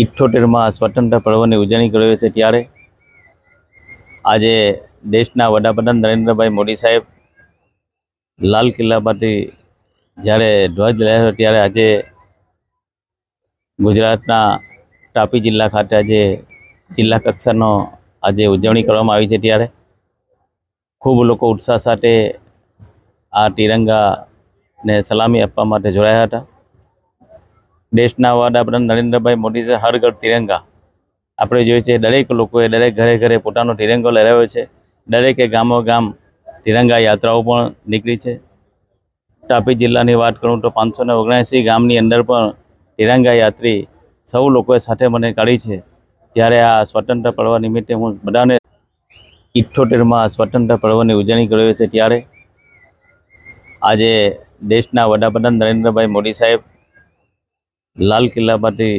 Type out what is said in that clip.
ઇઠ્ઠોતેરમાં સ્વતંત્ર પર્વની ઉજવણી કરી છે ત્યારે આજે દેશના વડાપ્રધાન નરેન્દ્રભાઈ મોદી સાહેબ લાલ કિલ્લામાંથી જ્યારે ધ્વજ લહેર ત્યારે આજે ગુજરાતના તાપી જિલ્લા ખાતે આજે જિલ્લા કક્ષાનો આજે ઉજવણી કરવામાં આવી છે ત્યારે ખૂબ લોકો ઉત્સાહ સાથે આ તિરંગાને સલામી આપવા માટે જોડાયા હતા. દેશના વડાપ્રધાન નરેન્દ્રભાઈ મોદી છે હર ઘર તિરંગા. આપણે જોઈએ છીએ દરેક લોકોએ દરેક ઘરે ઘરે પોતાનો તિરંગો લહેરાવ્યો છે. દરેકે ગામો ગામ તિરંગા યાત્રાઓ પણ નીકળી છે. તાપી જિલ્લાની વાત કરું તો પાંચસો ને ઓગણએંસી ગામની અંદર પણ તિરંગા યાત્રી સૌ લોકોએ સાથે મને કાઢી છે. ત્યારે આ સ્વતંત્ર પર્વ નિમિત્તે હું બધાને ઇઠ્ઠોતેરમાં સ્વતંત્ર પર્વની ઉજવણી કર્યો છે. ત્યારે આજે દેશના વડાપ્રધાન નરેન્દ્રભાઈ મોદી સાહેબ લાલ કિલ્લામાંથી